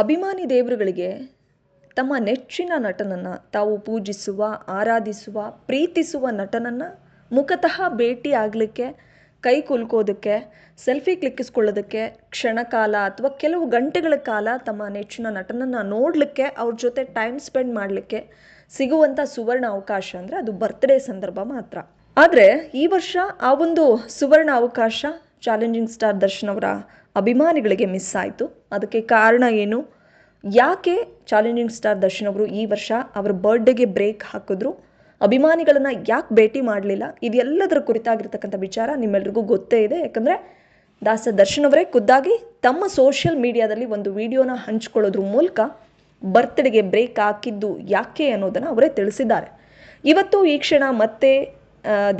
ಅಭಿಮಾನಿ ದೇವರುಗಳಿಗೆ ತಮ್ಮ ನೆಚ್ಚಿನ ನಟನನ್ನು ತಾವು ಪೂಜಿಸುವ, ಆರಾಧಿಸುವ, ಪ್ರೀತಿಸುವ ನಟನನ್ನು ಮುಖತಃ ಭೇಟಿ ಆಗಲಿಕ್ಕೆ, ಕೈ ಕುಲ್ಕೋದಕ್ಕೆ, ಸೆಲ್ಫಿ ಕ್ಲಿಕ್ಕಿಸ್ಕೊಳ್ಳೋದಕ್ಕೆ ಕ್ಷಣಕಾಲ ಅಥವಾ ಕೆಲವು ಗಂಟೆಗಳ ಕಾಲ ತಮ್ಮ ನೆಚ್ಚಿನ ನಟನನ್ನು ನೋಡಲಿಕ್ಕೆ, ಅವ್ರ ಜೊತೆ ಟೈಮ್ ಸ್ಪೆಂಡ್ ಮಾಡಲಿಕ್ಕೆ ಸಿಗುವಂಥ ಸುವರ್ಣ ಅವಕಾಶ ಅಂದರೆ ಅದು ಬರ್ತ್ಡೇ ಸಂದರ್ಭ ಮಾತ್ರ. ಆದರೆ ಈ ವರ್ಷ ಆ ಒಂದು ಸುವರ್ಣ ಅವಕಾಶ ಚಾಲೆಂಜಿಂಗ್ ಸ್ಟಾರ್ ದರ್ಶನ್ ಅವರ ಅಭಿಮಾನಿಗಳಿಗೆ ಮಿಸ್ ಆಯಿತು. ಅದಕ್ಕೆ ಕಾರಣ ಏನು? ಯಾಕೆ ಚಾಲೆಂಜಿಂಗ್ ಸ್ಟಾರ್ ದರ್ಶನ್ ಅವರು ಈ ವರ್ಷ ಅವರ ಬರ್ಡೇಗೆ ಬ್ರೇಕ್ ಹಾಕಿದ್ರು? ಅಭಿಮಾನಿಗಳನ್ನು ಯಾಕೆ ಭೇಟಿ ಮಾಡಲಿಲ್ಲ? ಇದೆಲ್ಲದರ ಕುರಿತಾಗಿರ್ತಕ್ಕಂಥ ವಿಚಾರ ನಿಮ್ಮೆಲ್ರಿಗೂ ಗೊತ್ತೇ ಇದೆ. ಯಾಕಂದರೆ ದಾಸ ದರ್ಶನ್ ಅವರೇ ಖುದ್ದಾಗಿ ತಮ್ಮ ಸೋಷಿಯಲ್ ಮೀಡಿಯಾದಲ್ಲಿ ಒಂದು ವಿಡಿಯೋನ ಹಂಚ್ಕೊಳ್ಳೋದ್ರ ಮೂಲಕ ಬರ್ತ್ಡೇಗೆ ಬ್ರೇಕ್ ಹಾಕಿದ್ದು ಯಾಕೆ ಅನ್ನೋದನ್ನು ಅವರೇ ತಿಳಿಸಿದ್ದಾರೆ. ಇವತ್ತು ಈ ಕ್ಷಣ ಮತ್ತೆ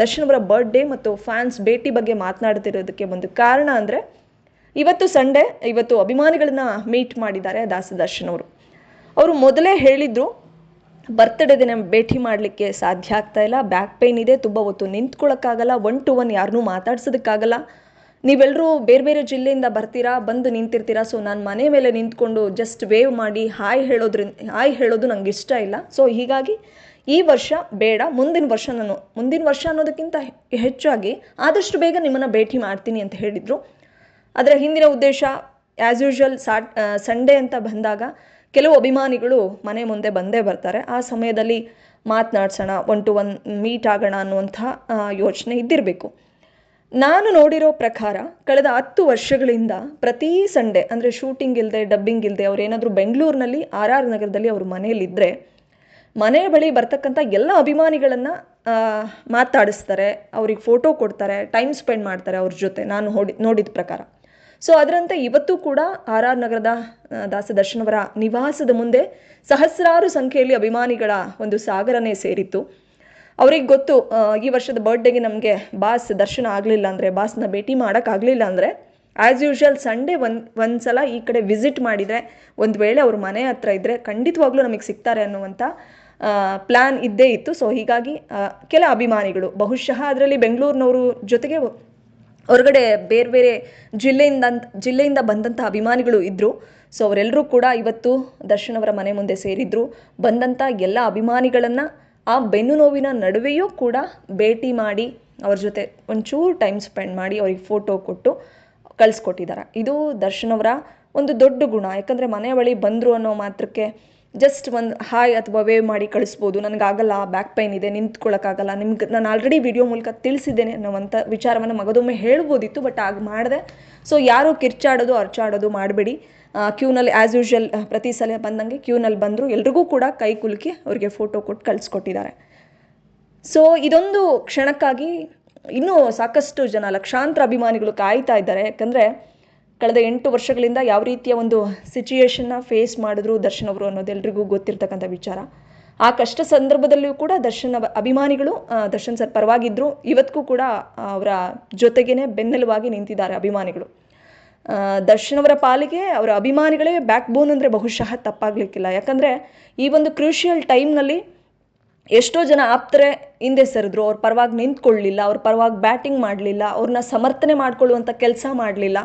ದರ್ಶನ್ ಅವರ ಬರ್ಡೇ ಮತ್ತು ಫ್ಯಾನ್ಸ್ ಭೇಟಿ ಬಗ್ಗೆ ಮಾತನಾಡ್ತಿರೋದಕ್ಕೆ ಒಂದು ಕಾರಣ ಅಂದರೆ ಇವತ್ತು ಸಂಡೇ, ಇವತ್ತು ಅಭಿಮಾನಿಗಳನ್ನ ಮೀಟ್ ಮಾಡಿದ್ದಾರೆ ದಾಸ ದರ್ಶನ್ ಅವರು ಅವರು ಮೊದಲೇ ಹೇಳಿದ್ರು ಬರ್ತ್ಡೇ ದಿನ ಭೇಟಿ ಮಾಡಲಿಕ್ಕೆ ಸಾಧ್ಯ ಆಗ್ತಾ ಇಲ್ಲ ಬ್ಯಾಕ್ ಪೇನ್ ಇದೆ, ತುಂಬ ಹೊತ್ತು ನಿಂತ್ಕೊಳ್ಳೋಕ್ಕಾಗಲ್ಲ ಒನ್ ಟು ಒನ್ ಯಾರನ್ನೂ ಮಾತಾಡ್ಸೋದಕ್ಕಾಗಲ್ಲ. ನೀವೆಲ್ಲರೂ ಬೇರೆ ಬೇರೆ ಜಿಲ್ಲೆಯಿಂದ ಬರ್ತೀರಾ, ಬಂದು ನಿಂತಿರ್ತೀರಾ ಸೊ ನಾನು ಮನೆ ಮೇಲೆ ನಿಂತ್ಕೊಂಡು ಜಸ್ಟ್ ವೇವ್ ಮಾಡಿ ಹಾಯ್ ಹೇಳೋದ್ರಿಂದ ಹಾಯ್ ಹೇಳೋದು ನಂಗೆ ಇಷ್ಟ ಇಲ್ಲ. ಸೊ ಹೀಗಾಗಿ ಈ ವರ್ಷ ಬೇಡ, ಮುಂದಿನ ವರ್ಷ ನಾನು ಮುಂದಿನ ವರ್ಷ ಅನ್ನೋದಕ್ಕಿಂತ ಹೆಚ್ಚಾಗಿ ಆದಷ್ಟು ಬೇಗ ನಿಮ್ಮನ್ನು ಭೇಟಿ ಮಾಡ್ತೀನಿ ಅಂತ ಹೇಳಿದರು. ಅದರ ಹಿಂದಿನ ಉದ್ದೇಶ ಆ್ಯಸ್ ಯೂಶ್ವಲ್ ಸಾಟ್ ಸಂಡೇ ಅಂತ ಬಂದಾಗ ಕೆಲವು ಅಭಿಮಾನಿಗಳು ಮನೆ ಮುಂದೆ ಬಂದೇ ಬರ್ತಾರೆ. ಆ ಸಮಯದಲ್ಲಿ ಮಾತನಾಡ್ಸೋಣ ಒನ್ ಟು ಒನ್ ಮೀಟ್ ಆಗೋಣ ಅನ್ನುವಂಥ ಯೋಚನೆ ಇದ್ದಿರಬೇಕು. ನಾನು ನೋಡಿರೋ ಪ್ರಕಾರ ಕಳೆದ ಹತ್ತು ವರ್ಷಗಳಿಂದ ಪ್ರತಿ ಸಂಡೇ ಅಂದರೆ ಶೂಟಿಂಗ್ ಇಲ್ಲದೆ ಡಬ್ಬಿಂಗ್ ಇಲ್ಲದೆ ಅವರೇನಾದರೂ ಬೆಂಗಳೂರಿನಲ್ಲಿ, ಆರ್ ಆರ್ ನಗರದಲ್ಲಿ ಅವರು ಮನೆಯಲ್ಲಿದ್ದರೆ ಮನೆ ಬಳಿ ಬರ್ತಕ್ಕಂಥ ಎಲ್ಲ ಅಭಿಮಾನಿಗಳನ್ನು ಮಾತಾಡಿಸ್ತಾರೆ ಅವ್ರಿಗೆ ಫೋಟೋ ಕೊಡ್ತಾರೆ ಟೈಮ್ ಸ್ಪೆಂಡ್ ಮಾಡ್ತಾರೆ ಅವ್ರ ಜೊತೆ. ನಾನು ನೋಡಿ, ನೋಡಿದ ಪ್ರಕಾರ. ಸೊ ಅದರಂತೆ ಇವತ್ತು ಕೂಡ ಆರ್ ಆರ್ ನಗರದ ದಾಸ ದರ್ಶನ್ ಅವರ ನಿವಾಸದ ಮುಂದೆ ಸಹಸ್ರಾರು ಸಂಖ್ಯೆಯಲ್ಲಿ ಅಭಿಮಾನಿಗಳ ಒಂದು ಸಾಗರನೇ ಸೇರಿತ್ತು. ಅವ್ರಿಗೆ ಗೊತ್ತು ಈ ವರ್ಷದ ಬರ್ಡೇಗೆ ನಮಗೆ ಬಾಸ್ ದರ್ಶನ ಆಗಲಿಲ್ಲ ಅಂದರೆ, ಬಾಸ್ನ ಭೇಟಿ ಮಾಡೋಕ್ಕಾಗಲಿಲ್ಲ ಅಂದರೆ ಆ್ಯಸ್ ಯೂಶುವಲ್ ಸಂಡೇ ಒಂದು ಒಂದು ಸಲ ಈ ಕಡೆ ವಿಸಿಟ್ ಮಾಡಿದರೆ, ಒಂದು ವೇಳೆ ಅವ್ರ ಮನೆ ಹತ್ರ ಇದ್ದರೆ ಖಂಡಿತವಾಗ್ಲೂ ನಮಗೆ ಸಿಗ್ತಾರೆ ಅನ್ನುವಂಥ ಪ್ಲ್ಯಾನ್ ಇದ್ದೇ ಇತ್ತು. ಸೊ ಹೀಗಾಗಿ ಕೆಲ ಅಭಿಮಾನಿಗಳು, ಬಹುಶಃ ಅದರಲ್ಲಿ ಬೆಂಗಳೂರಿನವರು ಜೊತೆಗೆ ಹೊರಗಡೆ ಬೇರೆ ಬೇರೆ ಜಿಲ್ಲೆಯಿಂದ ಜಿಲ್ಲೆಯಿಂದ ಬಂದಂಥ ಅಭಿಮಾನಿಗಳು ಇದ್ದರು ಸೊ ಅವರೆಲ್ಲರೂ ಕೂಡ ಇವತ್ತು ದರ್ಶನ್ ಅವರ ಮನೆ ಮುಂದೆ ಸೇರಿದ್ರು. ಬಂದಂಥ ಎಲ್ಲ ಅಭಿಮಾನಿಗಳನ್ನು ಆ ಬೆನ್ನು ನೋವಿನ ನಡುವೆಯೂ ಕೂಡ ಭೇಟಿ ಮಾಡಿ ಅವ್ರ ಜೊತೆ ಒಂಚೂರು ಟೈಮ್ ಸ್ಪೆಂಡ್ ಮಾಡಿ ಅವ್ರಿಗೆ ಫೋಟೋ ಕೊಟ್ಟು ಕಳಿಸ್ಕೊಟ್ಟಿದ್ದಾರೆ ಇದು ದರ್ಶನ್ ಅವರ ಒಂದು ದೊಡ್ಡ ಗುಣ. ಯಾಕಂದರೆ ಮನೆ ಬಳಿ ಬಂದರು ಅನ್ನೋ ಮಾತ್ರಕ್ಕೆ ಜಸ್ಟ್ ಒಂದು ಹಾಯ್ ಅಥವಾ ವೇವ್ ಮಾಡಿ ಕಳಿಸ್ಬೋದು. ನನಗಾಗಲ್ಲ ಬ್ಯಾಕ್ ಪೈನ್ ಇದೆ ನಿಂತ್ಕೊಳ್ಳೋಕ್ಕಾಗಲ್ಲ ನಿಮ್ಗೆ, ನಾನು ಆಲ್ರೆಡಿ ವಿಡಿಯೋ ಮೂಲಕ ತಿಳಿಸಿದ್ದೇನೆ ಅನ್ನೋವಂಥ ವಿಚಾರವನ್ನು ಮಗದೊಮ್ಮೆ ಹೇಳ್ಬೋದಿತ್ತು ಬಟ್ ಆಗ ಮಾಡಿದೆ. ಸೊ ಯಾರು ಕಿರ್ಚಾಡೋದು, ಅರ್ಚಾಡೋದು ಮಾಡಬೇಡಿ. ಕ್ಯೂನಲ್ಲಿ ಆ್ಯಸ್ ಯೂಶ್ವಲ್ ಪ್ರತಿ ಸಲ ಬಂದಂಗೆ ಕ್ಯೂನಲ್ಲಿ ಬಂದರು, ಎಲ್ರಿಗೂ ಕೂಡ ಕೈ ಕುಲುಕಿ ಅವರಿಗೆ ಫೋಟೋ ಕೊಟ್ಟು ಕಳಿಸ್ಕೊಟ್ಟಿದ್ದಾರೆ. ಸೊ ಇದೊಂದು ಕ್ಷಣಕ್ಕಾಗಿ ಇನ್ನೂ ಸಾಕಷ್ಟು ಜನ ಲಕ್ಷಾಂತರ ಅಭಿಮಾನಿಗಳು ಕಾಯ್ತಾ ಇದ್ದಾರೆ. ಯಾಕಂದರೆ ಕಳೆದ ಎಂಟು ವರ್ಷಗಳಿಂದ ಯಾವ ರೀತಿಯ ಒಂದು ಸಿಚುಯೇಷನ್ನ ಫೇಸ್ ಮಾಡಿದ್ರು ದರ್ಶನ್ ಅವರು ಅನ್ನೋದು ಎಲ್ರಿಗೂ ಗೊತ್ತಿರ್ತಕ್ಕಂಥ ವಿಚಾರ. ಆ ಕಷ್ಟ ಸಂದರ್ಭದಲ್ಲಿಯೂ ಕೂಡ ದರ್ಶನ್ ಅಭಿಮಾನಿಗಳು ದರ್ಶನ್ ಸರ್ ಪರವಾಗಿದ್ದರು ಇವತ್ತಿಗೂ ಕೂಡ ಅವರ ಜೊತೆಗೇನೆ ಬೆನ್ನೆಲುವಾಗಿ ನಿಂತಿದ್ದಾರೆ ಅಭಿಮಾನಿಗಳು. ದರ್ಶನ್ ಅವರ ಪಾಲಿಗೆ ಅವರ ಅಭಿಮಾನಿಗಳೇ ಬ್ಯಾಕ್ ಬೋನ್ ಅಂದರೆ ಬಹುಶಃ ತಪ್ಪಾಗಲಿಕ್ಕಿಲ್ಲ. ಯಾಕಂದರೆ ಈ ಒಂದು ಕ್ರೂಷಿಯಲ್ ಟೈಮ್ನಲ್ಲಿ ಎಷ್ಟೋ ಜನ ಆಪ್ತರೆ ಹಿಂದೆ ಸರಿದ್ರು. ಅವ್ರ ಪರವಾಗಿ ನಿಂತ್ಕೊಳ್ಳಲಿಲ್ಲ ಅವ್ರ ಪರವಾಗಿ ಬ್ಯಾಟಿಂಗ್ ಮಾಡಲಿಲ್ಲ ಅವ್ರನ್ನ ಸಮರ್ಥನೆ ಮಾಡಿಕೊಳ್ಳುವಂಥ ಕೆಲಸ ಮಾಡಲಿಲ್ಲ.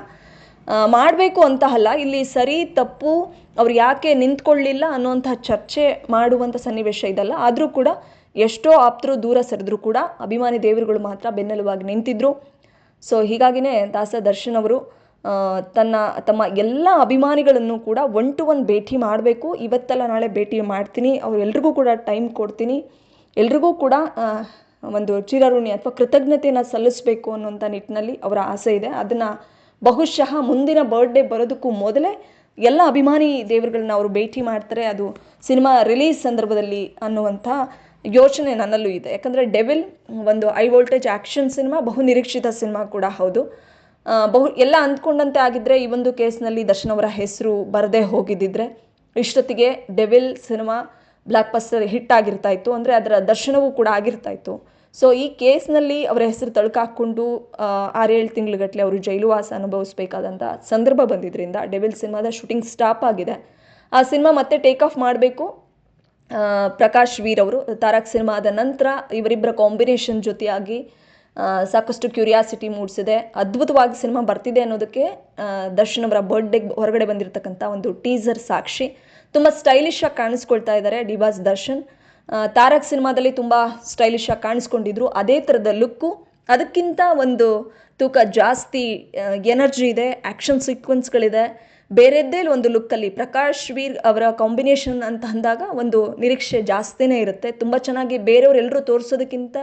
ಮಾಡಬೇಕು ಅಂತ ಅಲ್ಲ ಇಲ್ಲಿ ಸರಿ ತಪ್ಪು, ಅವ್ರು ಯಾಕೆ ನಿಂತ್ಕೊಳ್ಳಿಲ್ಲ ಅನ್ನುವಂಥ ಚರ್ಚೆ ಮಾಡುವಂಥ ಸನ್ನಿವೇಶ ಇದಲ್ಲ. ಆದರೂ ಕೂಡ ಎಷ್ಟೋ ಆಪ್ತರು ದೂರ ಸರಿದ್ರು ಕೂಡ ಅಭಿಮಾನಿ ದೇವರುಗಳು ಮಾತ್ರ ಬೆನ್ನೆಲುವಾಗಿ ನಿಂತಿದ್ರು. ಸೊ ಹೀಗಾಗಿನೇ ದಾಸ ದರ್ಶನ್ ಅವರು ತನ್ನ, ತಮ್ಮ ಎಲ್ಲ ಅಭಿಮಾನಿಗಳನ್ನು ಕೂಡ ಒನ್ ಟು ಒನ್ ಭೇಟಿ ಮಾಡಬೇಕು. ಇವತ್ತಲ್ಲ ನಾಳೆ ಭೇಟಿ ಮಾಡ್ತೀನಿ. ಅವರೆಲ್ರಿಗೂ ಕೂಡ ಟೈಮ್ ಕೊಡ್ತೀನಿ. ಎಲ್ರಿಗೂ ಕೂಡ ಒಂದು ಚಿರಋಣಿ ಅಥವಾ ಕೃತಜ್ಞತೆಯನ್ನು ಸಲ್ಲಿಸಬೇಕು ಅನ್ನುವಂಥ ನಿಟ್ಟಿನಲ್ಲಿ ಅವರ ಆಸೆ ಇದೆ. ಅದನ್ನು ಬಹುಶಃ ಮುಂದಿನ ಬರ್ಡೇ ಬರೋದಕ್ಕೂ ಮೊದಲೇ ಎಲ್ಲ ಅಭಿಮಾನಿ ದೇವರುಗಳನ್ನ ಅವರು ಭೇಟಿ ಮಾಡ್ತಾರೆ. ಅದು ಸಿನಿಮಾ ರಿಲೀಸ್ ಸಂದರ್ಭದಲ್ಲಿ ಅನ್ನುವಂಥ ಯೋಚನೆ ನನ್ನಲ್ಲೂ ಇದೆ. ಯಾಕಂದರೆ ಡೆವಿಲ್ ಒಂದು ಐ ವೋಲ್ಟೇಜ್ ಆ್ಯಕ್ಷನ್ ಸಿನಿಮಾ, ಬಹು ನಿರೀಕ್ಷಿತ ಸಿನಿಮಾ ಕೂಡ ಹೌದು. ಬಹು ಎಲ್ಲ ಅಂದ್ಕೊಂಡಂತೆ ಆಗಿದ್ದರೆ ಈ ಒಂದು ಕೇಸ್ನಲ್ಲಿ ದರ್ಶನ್ ಅವರ ಹೆಸರು ಬರದೇ ಹೋಗಿದ್ದಿದ್ರೆ ಇಷ್ಟೊತ್ತಿಗೆ Devil cinema blockbuster hit ಆಗಿರ್ತಾ ಇತ್ತು. ಅಂದರೆ ಅದರ ದರ್ಶನವೂ ಕೂಡ ಆಗಿರ್ತಾ ಇತ್ತು. ಸೊ ಈ ಕೇಸ್ನಲ್ಲಿ ಅವರ ಹೆಸರು ತಳ್ಕಾಕೊಂಡು ಆರೇಳು ತಿಂಗಳುಗಟ್ಟಲೆ ಅವರು ಜೈಲುವಾಸ ಅನುಭವಿಸ್ಬೇಕಾದಂಥ ಸಂದರ್ಭ ಬಂದಿದ್ದರಿಂದ ಡೆವಿಲ್ ಸಿನಿಮಾದ ಶೂಟಿಂಗ್ ಸ್ಟಾಪ್ ಆಗಿದೆ. ಆ ಸಿನಿಮಾ ಮತ್ತೆ ಟೇಕ್ ಆಫ್ ಮಾಡಬೇಕು. ಪ್ರಕಾಶ್ ವೀರ್ ಅವರು, ತಾರಕ್ ಸಿನಿಮಾದ ನಂತರ ಇವರಿಬ್ಬರ ಕಾಂಬಿನೇಷನ್ ಜೊತೆಯಾಗಿ ಸಾಕಷ್ಟು ಕ್ಯೂರಿಯಾಸಿಟಿ ಮೂಡಿಸಿದೆ. ಅದ್ಭುತವಾಗಿ ಸಿನಿಮಾ ಬರ್ತಿದೆ ಅನ್ನೋದಕ್ಕೆ ದರ್ಶನ್ ಅವರ ಬರ್ಡೇಗೆ ಹೊರಗಡೆ ಬಂದಿರತಕ್ಕಂಥ ಒಂದು ಟೀಸರ್ ಸಾಕ್ಷಿ. ತುಂಬ ಸ್ಟೈಲಿಶ್ ಆಗಿ ಕಾಣಿಸ್ಕೊಳ್ತಾ ಇದ್ದಾರೆ ಡಿವಾಸ್ ದರ್ಶನ್. ತಾರಕ್ ಸಿನಿಮಾದಲ್ಲಿ ತುಂಬ ಸ್ಟೈಲಿಶ್ ಆಗಿ ಕಾಣಿಸ್ಕೊಂಡಿದ್ರು. ಅದೇ ಥರದ ಲುಕ್ಕು ಅದಕ್ಕಿಂತ ಒಂದು ತೂಕ ಜಾಸ್ತಿ ಎನರ್ಜಿ ಇದೆ ಆ್ಯಕ್ಷನ್ ಸೀಕ್ವೆನ್ಸ್ಗಳಿದೆ ಬೇರೆದ್ದೇ ಒಂದು ಲುಕ್ಕಲ್ಲಿ ಪ್ರಕಾಶ್ ವೀರ್ ಅವರ ಕಾಂಬಿನೇಷನ್ ಅಂತ ಅಂದಾಗ ಒಂದು ನಿರೀಕ್ಷೆ ಜಾಸ್ತಿನೇ ಇರುತ್ತೆ. ತುಂಬ ಚೆನ್ನಾಗಿ ಬೇರೆಯವರೆಲ್ಲರೂ ತೋರಿಸೋದಕ್ಕಿಂತ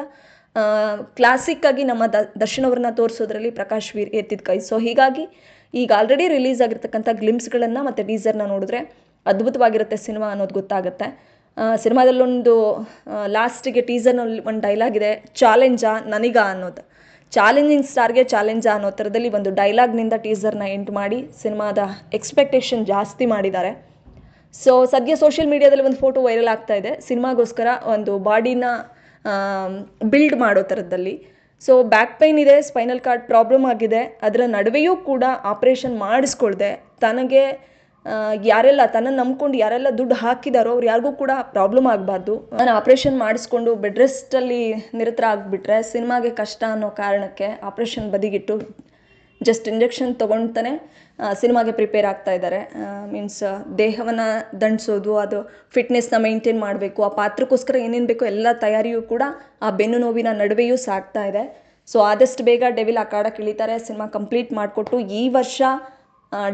ಕ್ಲಾಸಿಕ್ ಆಗಿ ನಮ್ಮ ದ, ದರ್ಶನ್ ಅವ್ರನ್ನ ತೋರಿಸೋದ್ರಲ್ಲಿ ಪ್ರಕಾಶ್ ವೀರ್ ಎತ್ತಿದ ಕೈ. ಸೊ ಹೀಗಾಗಿ ಈಗ ಆಲ್ರೆಡಿ ರಿಲೀಸ್ ಆಗಿರ್ತಕ್ಕಂಥ ಗ್ಲಿಮ್ಸ್ಗಳನ್ನು ಮತ್ತು ಟೀಸರ್ನ ನೋಡಿದ್ರೆ ಅದ್ಭುತವಾಗಿರುತ್ತೆ ಸಿನಿಮಾ ಅನ್ನೋದು ಗೊತ್ತಾಗುತ್ತೆ. ಸಿನಿಮಾದಲ್ಲೊಂದು ಲಾಸ್ಟಿಗೆ ಟೀಸರ್ನಲ್ಲಿ ಒಂದು ಡೈಲಾಗ್ ಇದೆ, ಚಾಲೆಂಜಾ ನನಗಾ ಅನ್ನೋದು. ಚಾಲೆಂಜಿಂಗ್ ಸ್ಟಾರ್ಗೆ ಚಾಲೆಂಜಾ ಅನ್ನೋ ಥರದಲ್ಲಿ ಒಂದು ಡೈಲಾಗ್ನಿಂದ ಟೀಸರ್ನ ಎಂಟು ಮಾಡಿ ಸಿನಿಮಾದ ಎಕ್ಸ್ಪೆಕ್ಟೇಷನ್ ಜಾಸ್ತಿ ಮಾಡಿದ್ದಾರೆ. ಸೊ ಸದ್ಯ ಸೋಷಿಯಲ್ ಮೀಡಿಯಾದಲ್ಲಿ ಒಂದು ಫೋಟೋ ವೈರಲ್ ಆಗ್ತಾ ಇದೆ. ಸಿನಿಮಾಗೋಸ್ಕರ ಒಂದು ಬಾಡಿನ ಬಿಲ್ಡ್ ಮಾಡೋ ಥರದಲ್ಲಿ. ಸೊ ಬ್ಯಾಕ್ ಪೈನ್ ಇದೆ ಸ್ಪೈನಲ್ ಕಾರ್ಡ್ ಪ್ರಾಬ್ಲಮ್ ಆಗಿದೆ. ಅದರ ನಡುವೆಯೂ ಕೂಡ ಆಪ್ರೇಷನ್ ಮಾಡಿಸ್ಕೊಳ್ದೆ. ತನಗೆ ಯಾರೆಲ್ಲ ತನ್ನನ್ನು ನಂಬ್ಕೊಂಡು ಯಾರೆಲ್ಲ ದುಡ್ಡು ಹಾಕಿದಾರೋ ಅವ್ರು ಯಾರಿಗೂ ಕೂಡ ಪ್ರಾಬ್ಲಮ್ ಆಗಬಾರ್ದು. ನಾನು ಆಪ್ರೇಷನ್ ಮಾಡಿಸ್ಕೊಂಡು ಬೆಡ್ ರೆಸ್ಟಲ್ಲಿ ನಿರತರ ಆಗಿಬಿಟ್ರೆ ಸಿನಿಮಾಗೆ ಕಷ್ಟ ಅನ್ನೋ ಕಾರಣಕ್ಕೆ ಆಪ್ರೇಷನ್ ಬದಿಗಿಟ್ಟು ಜಸ್ಟ್ ಇಂಜೆಕ್ಷನ್ ತಗೊಂಡ್ತಾನೆ ಸಿನಿಮಾಗೆ ಪ್ರಿಪೇರ್ ಆಗ್ತಾ ಇದ್ದಾರೆ. ಮೀನ್ಸ್ ದೇಹವನ್ನು ದಂಡಿಸೋದು, ಅದು ಫಿಟ್ನೆಸ್ನ ಮೈಂಟೈನ್ ಮಾಡಬೇಕು, ಆ ಪಾತ್ರಕ್ಕೋಸ್ಕರ ಏನೇನು ಬೇಕೋ ಎಲ್ಲ ತಯಾರಿಯೂ ಕೂಡ ಆ ಬೆನ್ನು ನೋವಿನ ನಡುವೆಯೂ ಸಾಗ್ತಾ ಇದೆ. ಸೊ ಆದಷ್ಟು ಬೇಗ ಡೆವಿಲ್ ಅಖಾಡಕ್ಕೆ ಇಳಿತಾರೆ ಸಿನಿಮಾ ಕಂಪ್ಲೀಟ್ ಮಾಡಿಕೊಟ್ಟು ಈ ವರ್ಷ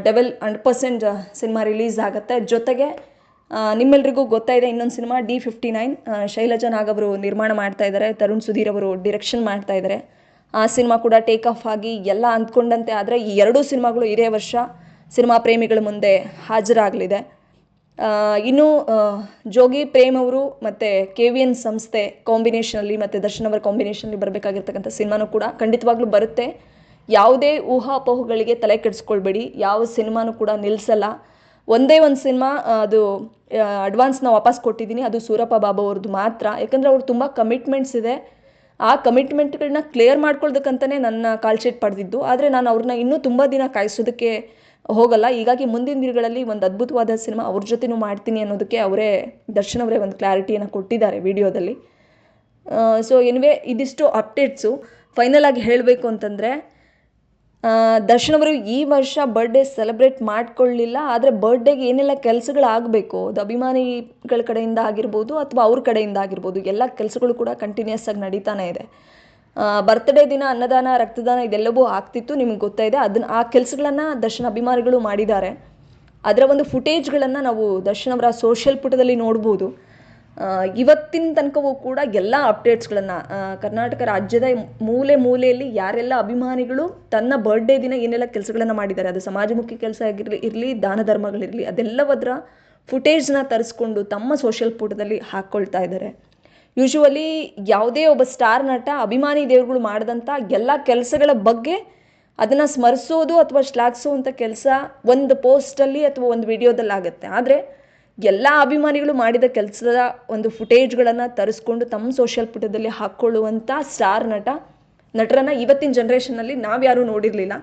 Devil hundred percent cinema release ಆಗುತ್ತೆ. ಜೊತೆಗೆ ನಿಮ್ಮೆಲ್ರಿಗೂ ಗೊತ್ತಾಯಿದೆ ಇನ್ನೊಂದು cinema D fifty nine Shailaja Nag ಅವರು ನಿರ್ಮಾಣ ಮಾಡ್ತಾ ಇದ್ದಾರೆ ತರುಣ್ ಸುಧೀರ್ ಅವರು ಡಿರೆಕ್ಷನ್ ಮಾಡ್ತಾ ಇದ್ದಾರೆ ಆ ಸಿನಿಮಾ ಕೂಡ ಟೇಕ್ ಆಫ್ ಆಗಿ ಎಲ್ಲ ಅಂದ್ಕೊಂಡಂತೆ ಆದರೆ ಈ ಎರಡೂ ಸಿನಿಮಾಗಳು ಇದೇ ವರ್ಷ ಸಿನಿಮಾ ಪ್ರೇಮಿಗಳ ಮುಂದೆ ಹಾಜರಾಗಲಿದೆ. ಇನ್ನು ಜೋಗಿ ಪ್ರೇಮ್ ಅವರು ಮತ್ತು ಕೆ ವಿ ಎನ್ ಸಂಸ್ಥೆ ಕಾಂಬಿನೇಷನಲ್ಲಿ ಮತ್ತು ದರ್ಶನ್ ಅವರ ಕಾಂಬಿನೇಷನಲ್ಲಿ ಬರಬೇಕಾಗಿರ್ತಕ್ಕಂಥ ಸಿನಿಮಾನೂ ಕೂಡ ಖಂಡಿತವಾಗ್ಲೂ ಬರುತ್ತೆ. ಯಾವುದೇ ಊಹಾಪೋಹಗಳಿಗೆ ತಲೆ ಕೆಡಿಸ್ಕೊಳ್ಬೇಡಿ. ಯಾವ ಸಿನಿಮಾನೂ ಕೂಡ ನಿಲ್ಲಿಸಲ್ಲ ಒಂದೇ ಒಂದು ಸಿನಿಮಾ, ಅದು ಅಡ್ವಾನ್ಸ್ನ ವಾಪಸ್ ಕೊಟ್ಟಿದ್ದೀನಿ. ಅದು ಸೂರಪ್ಪ ಬಾಬು ಅವ್ರದ್ದು ಮಾತ್ರ. ಯಾಕಂದರೆ ಅವ್ರು ತುಂಬ ಕಮಿಟ್ಮೆಂಟ್ಸ್ ಇದೆ. ಆ ಕಮಿಟ್ಮೆಂಟ್ಗಳನ್ನ ಕ್ಲಿಯರ್ ಮಾಡ್ಕೊಳ್ದಕ್ಕಂತಲೇ ನನ್ನ ಕಾಲ್ ಶೀಟ್ ಪಡೆದಿದ್ದು. ಆದರೆ ನಾನು ಅವ್ರನ್ನ ಇನ್ನೂ ತುಂಬ ದಿನ ಕಾಯಿಸೋದಕ್ಕೆ ಹೋಗಲ್ಲ. ಹೀಗಾಗಿ ಮುಂದಿನ ದಿನಗಳಲ್ಲಿ ಒಂದು ಅದ್ಭುತವಾದ ಸಿನಿಮಾ ಅವ್ರ ಜೊತೆನೂ ಮಾಡ್ತೀನಿ ಅನ್ನೋದಕ್ಕೆ ಅವರೇ, ದರ್ಶನ್ ಅವರೇ ಒಂದು ಕ್ಲಾರಿಟಿಯನ್ನು ಕೊಟ್ಟಿದ್ದಾರೆ ವಿಡಿಯೋದಲ್ಲಿ. ಸೊ ಎನಿವೆ ಇದಿಷ್ಟು ಅಪ್ಡೇಟ್ಸು ಫೈನಲ್ ಆಗಿ ಹೇಳಬೇಕು ಅಂತಂದರೆ ದರ್ಶನ್ ಅವರು ಈ ವರ್ಷ ಬರ್ಡೇ ಸೆಲೆಬ್ರೇಟ್ ಮಾಡ್ಕೊಳ್ಳಿಲ್ಲ, ಆದರೆ ಬರ್ಡೇಗೆ ಏನೆಲ್ಲ ಕೆಲಸಗಳಾಗಬೇಕು? ಅದು ಅಭಿಮಾನಿಗಳ ಕಡೆಯಿಂದ ಆಗಿರ್ಬೋದು ಅಥವಾ ಅವ್ರ ಕಡೆಯಿಂದ ಆಗಿರ್ಬೋದು, ಎಲ್ಲ ಕೆಲಸಗಳು ಕೂಡ ಕಂಟಿನ್ಯೂಸ್ ಆಗಿ ನಡೀತಾನೆ ಇದೆ. ಬರ್ತ್ಡೇ ದಿನ ಅನ್ನದಾನ, ರಕ್ತದಾನ ಇದೆಲ್ಲವೂ ಆಗ್ತಿತ್ತು, ನಿಮ್ಗೆ ಗೊತ್ತಾ ಇದೆ ಅದನ್ನ, ಆ ಕೆಲಸಗಳನ್ನು ದರ್ಶನ್ ಅಭಿಮಾನಿಗಳು ಮಾಡಿದ್ದಾರೆ. ಅದರ ಒಂದು ಫುಟೇಜ್ಗಳನ್ನು ನಾವು ದರ್ಶನ್ ಅವರ ಸೋಷಿಯಲ್ ಪುಟದಲ್ಲಿ ನೋಡ್ಬೋದು. ಇವತ್ತಿನ ತನಕವೂ ಕೂಡ ಎಲ್ಲ ಅಪ್ಡೇಟ್ಸ್ಗಳನ್ನು ಕರ್ನಾಟಕ ರಾಜ್ಯದ ಮೂಲೆ ಮೂಲೆಯಲ್ಲಿ ಯಾರೆಲ್ಲ ಅಭಿಮಾನಿಗಳು ತನ್ನ ಬರ್ಡೇ ದಿನ ಏನೆಲ್ಲ ಕೆಲಸಗಳನ್ನು ಮಾಡಿದ್ದಾರೆ, ಅದು ಸಮಾಜಮುಖಿ ಕೆಲಸ ಆಗಿರಲಿ, ಇರಲಿ, ದಾನ ಧರ್ಮಗಳಿರಲಿ ಅದೆಲ್ಲವದರ ಫುಟೇಜ್ನ ತರಿಸ್ಕೊಂಡು ತಮ್ಮ ಸೋಷಿಯಲ್ ಪುಟದಲ್ಲಿ ಹಾಕ್ಕೊಳ್ತಾ ಇದ್ದಾರೆ. ಯೂಶುವಲಿ ಯಾವುದೇ ಒಬ್ಬ ಸ್ಟಾರ್ ನಟ, ಅಭಿಮಾನಿ ದೇವರುಗಳು ಮಾಡಿದಂಥ ಎಲ್ಲ ಕೆಲಸಗಳ ಬಗ್ಗೆ ಅದನ್ನು ಸ್ಮರಿಸೋದು ಅಥವಾ ಶ್ಲಾಘಿಸುವಂಥ ಕೆಲಸ ಒಂದು ಪೋಸ್ಟಲ್ಲಿ ಅಥವಾ ಒಂದು ವಿಡಿಯೋದಲ್ಲಿ ಆಗುತ್ತೆ ಆದರೆ ಎಲ್ಲ ಅಭಿಮಾನಿಗಳು ಮಾಡಿದ ಕೆಲಸದ ಒಂದು ಫುಟೇಜ್ಗಳನ್ನು ತರಿಸ್ಕೊಂಡು ತಮ್ಮ ಸೋಷಿಯಲ್ ಪುಟದಲ್ಲಿ ಹಾಕ್ಕೊಳ್ಳುವಂಥ ಸ್ಟಾರ್ ನಟ, ನಟರನ್ನ ಇವತ್ತಿನ ಜನ್ರೇಷನ್ನಲ್ಲಿ ನಾವ್ಯಾರೂ ನೋಡಿರಲಿಲ್ಲ.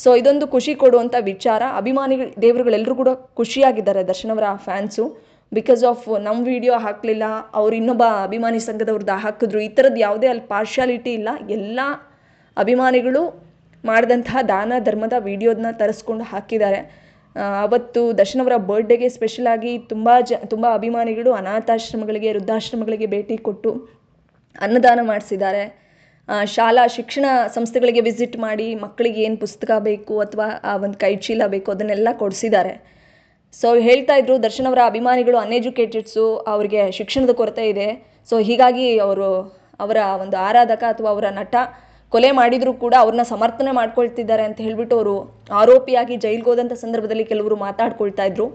ಸೊ ಇದೊಂದು ಖುಷಿ ಕೊಡುವಂಥ ವಿಚಾರ. ಅಭಿಮಾನಿಗಳು ದೇವರುಗಳೆಲ್ಲರೂ ಕೂಡ ಖುಷಿಯಾಗಿದ್ದಾರೆ ದರ್ಶನ್ ಅವರ ಫ್ಯಾನ್ಸು ಬಿಕಾಸ್ ಆಫ್ ನಮ್ಮ ವಿಡಿಯೋ ಹಾಕಲಿಲ್ಲ, ಅವ್ರು ಇನ್ನೊಬ್ಬ ಅಭಿಮಾನಿ ಸಂಘದವ್ರದ್ದು ಹಾಕಿದ್ರು. ಈ ಥರದ್ದು ಯಾವುದೇ ಅಲ್ಲಿ ಪಾರ್ಶಾಲಿಟಿ ಇಲ್ಲ. ಎಲ್ಲ ಅಭಿಮಾನಿಗಳು ಮಾಡಿದಂತಹ ದಾನ, ಧರ್ಮದ ವಿಡಿಯೋದನ್ನ ತರಿಸ್ಕೊಂಡು ಹಾಕಿದ್ದಾರೆ. ಅವತ್ತು ದರ್ಶನವರ ಬರ್ಡೇಗೆ ಸ್ಪೆಷಲಾಗಿ ತುಂಬ ಜ, ತುಂಬ ಅಭಿಮಾನಿಗಳು ಅನಾಥಾಶ್ರಮಗಳಿಗೆ, ವೃದ್ಧಾಶ್ರಮಗಳಿಗೆ ಭೇಟಿ ಕೊಟ್ಟು ಅನ್ನದಾನ ಮಾಡಿಸಿದ್ದಾರೆ. ಶಾಲಾ ಶಿಕ್ಷಣ ಸಂಸ್ಥೆಗಳಿಗೆ ವಿಸಿಟ್ ಮಾಡಿ ಮಕ್ಕಳಿಗೆ ಏನು ಪುಸ್ತಕ ಬೇಕು ಅಥವಾ ಆ ಒಂದು ಕೈ ಚೀಲ ಬೇಕು ಅದನ್ನೆಲ್ಲ ಕೊಡಿಸಿದ್ದಾರೆ. ಸೊ ಹೇಳ್ತಾ ಇದ್ರು ದರ್ಶನ್ ಅವರ ಅಭಿಮಾನಿಗಳು ಅನ್ಎಜುಕೇಟೆಡ್ಸು ಅವರಿಗೆ ಶಿಕ್ಷಣದ ಕೊರತೆ ಇದೆ. ಸೊ ಹೀಗಾಗಿ ಅವರು ಅವರ ಒಂದು ಆರಾಧಕ ಅಥವಾ ಅವರ ನಟ ಕೊಲೆ ಮಾಡಿದರೂ ಕೂಡ ಅವ್ರನ್ನ ಸಮರ್ಥನೆ ಮಾಡ್ಕೊಳ್ತಿದ್ದಾರೆ ಅಂತ ಹೇಳ್ಬಿಟ್ಟು ಅವರು ಆರೋಪಿಯಾಗಿ ಜೈಲ್ಗೆ ಹೋದಂಥ ಸಂದರ್ಭದಲ್ಲಿ ಕೆಲವರು ಮಾತಾಡ್ಕೊಳ್ತಾ ಇದ್ರು.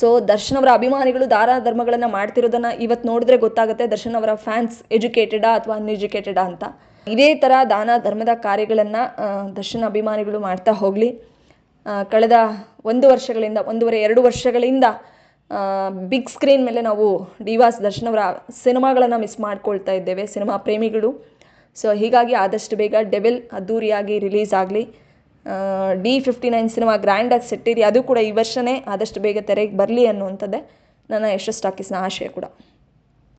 ಸೊ ದರ್ಶನ್ ಅವರ ಅಭಿಮಾನಿಗಳು ದಾರ ಧರ್ಮಗಳನ್ನು ಮಾಡ್ತಿರೋದನ್ನ ಇವತ್ತು ನೋಡಿದ್ರೆ ಗೊತ್ತಾಗುತ್ತೆ. ದರ್ಶನ್ ಅವರ ಫ್ಯಾನ್ಸ್ ಎಜುಕೇಟೆಡಾ ಅಥವಾ ಅನ್ಎಜುಕೇಟೆಡಾ ಅಂತ. ಇದೇ ಥರ ದಾನ ಧರ್ಮದ ಕಾರ್ಯಗಳನ್ನು ದರ್ಶನ್ ಅಭಿಮಾನಿಗಳು ಮಾಡ್ತಾ ಹೋಗಲಿ. ಕಳೆದ ಒಂದು ವರ್ಷಗಳಿಂದ, ಒಂದೂವರೆ ಎರಡು ವರ್ಷಗಳಿಂದ ಬಿಗ್ ಸ್ಕ್ರೀನ್ ಮೇಲೆ ನಾವು ಡಿವಾಸ್ ದರ್ಶನ್ ಅವರ ಸಿನಿಮಾಗಳನ್ನು ಮಿಸ್ ಮಾಡ್ಕೊಳ್ತಾ ಇದ್ದೇವೆ. ಸಿನಿಮಾ ಪ್ರೇಮಿಗಳು. ಸೊ ಹೀಗಾಗಿ ಆದಷ್ಟು ಬೇಗ ಡೆವಿಲ್ ಅದ್ದೂರಿಯಾಗಿ ರಿಲೀಸ್ ಆಗಲಿ. ಡಿ ಫಿಫ್ಟಿ ನೈನ್ ಸಿನಿಮಾ ಗ್ರ್ಯಾಂಡಾಗಿ ಸೆಟ್ಟಿರಿ ಅದು ಕೂಡ ಈ ವರ್ಷನೇ ಆದಷ್ಟು ಬೇಗ ತೆರೆಗೆ ಬರಲಿ ಅನ್ನುವಂಥದ್ದೇ ನನ್ನ ಯಶಸ್ ಟಾಕೀಸ್ನ ಆಶಯ ಕೂಡ.